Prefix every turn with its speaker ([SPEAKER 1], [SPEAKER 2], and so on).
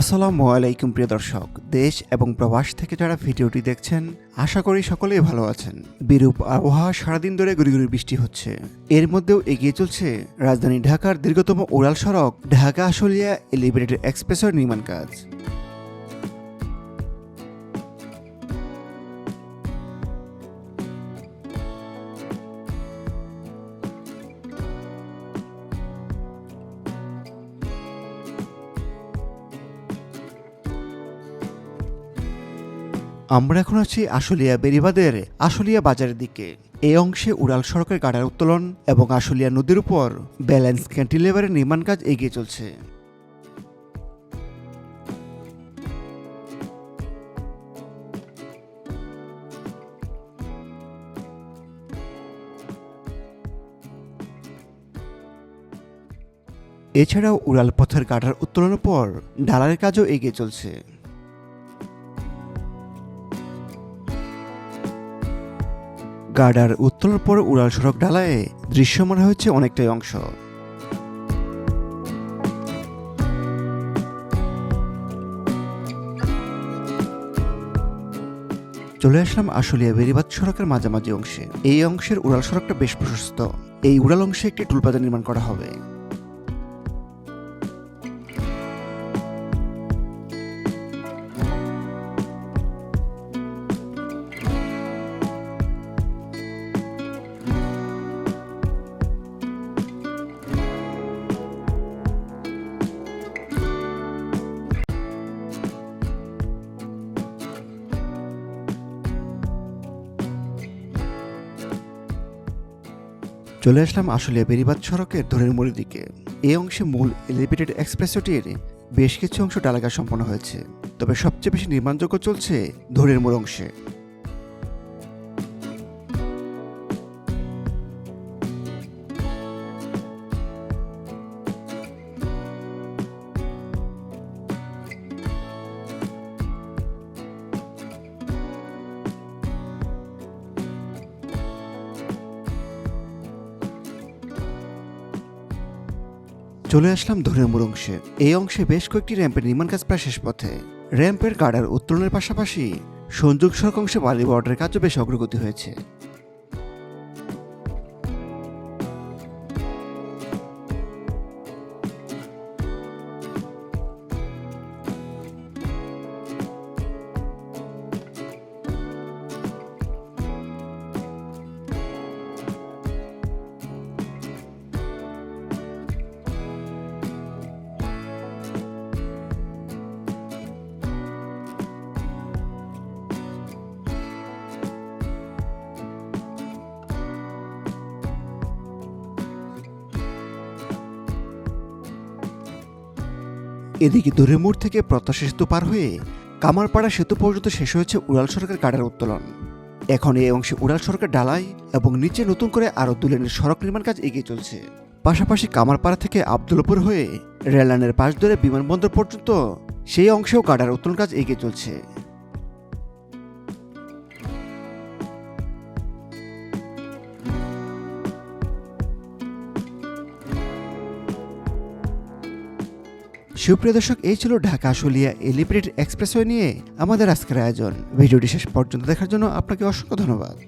[SPEAKER 1] আসসালামু আলাইকুম প্রিয় দর্শক, দেশ এবং প্রবাস থেকে যারা ভিডিওটি দেখছেন, আশা করি সকলেই ভালো আছেন। বিরূপ আবহাওয়া সারাদিন ধরে গুড়ি বৃষ্টি হচ্ছে। এর মধ্যেও এগিয়ে চলছে রাজধানী ঢাকার দীর্ঘতম উড়াল সড়ক, ঢাকা আশুলিয়া এলিভেটেড এক্সপ্রেসের নির্মাণ কাজ। আমরা এখন আছি আশুলিয়া বেরিবাদের আশুলিয়া বাজারের দিকে। এই অংশে উড়াল সড়কের গাড়ার উত্তোলন এবং আশুলিয়া নদীর উপর ব্যালেন্স ক্যান্টিলেভারের নির্মাণ কাজ এগিয়ে চলছে। এছাড়াও উড়াল পথের গাড়ার উত্তোলনের পর ডালারের কাজও এগিয়ে চলছে। গার্ডার উত্তোলনের পর উড়াল সড়ক ঢালায়ে দৃশ্যমান হয়েছে অনেকটাই অংশ। চলে আসলাম আশুলিয়া বেরিবাদ সড়কের মাঝামাঝি অংশে। এই অংশের উড়াল সড়কটা বেশ প্রশস্ত। এই উড়াল অংশে একটি টুলপাতা নির্মাণ করা হবে। চলে আসলাম আসলে বেরিবাদ সড়কের ধরের মোড়ের দিকে। এ অংশে মূল এলিভেটেড এক্সপ্রেসওয়েটির বেশ কিছু অংশ ডালাগা সম্পন্ন হয়েছে। তবে সবচেয়ে বেশি নির্মাণযোগ্য চলছে ধরের মোড় অংশে। চলে আসলাম ধরের মোড় অংশে। এই অংশে বেশ কয়েকটি র্যাম্পের নির্মাণ কাজ প্রায় শেষ পথে। র্যাম্পের গার্ডার উত্তোলনের পাশাপাশি সংযোগ সড়ক অংশে বালি বর্ডারের কাজও বেশ অগ্রগতি হয়েছে। এদিকে দূরের থেকে প্রত্যাশা সেতু পার হয়ে কামারপাড়া সেতু পর্যন্ত শেষ হয়েছে উড়াল সড়কের কাটার উত্তোলন। এখন এই অংশে উড়াল সড়কের ডালাই এবং নিচে নতুন করে আরও দুলেনের সড়ক নির্মাণ কাজ এগিয়ে চলছে। পাশাপাশি কামারপাড়া থেকে আবদুলপুর হয়ে রেললাইনের পাশ ধরে বিমানবন্দর পর্যন্ত সেই অংশেও কাটার উত্তোলন কাজ এগিয়ে চলছে। সুপ্রিয় দর্শক, এই ছিল ঢাকা আশুলিয়া এলিভেটেড এক্সপ্রেসওয়ে নিয়ে আমাদের আজকের আয়োজন। ভিডিওটি শেষ পর্যন্ত দেখার জন্য আপনাকে অসংখ্য ধন্যবাদ।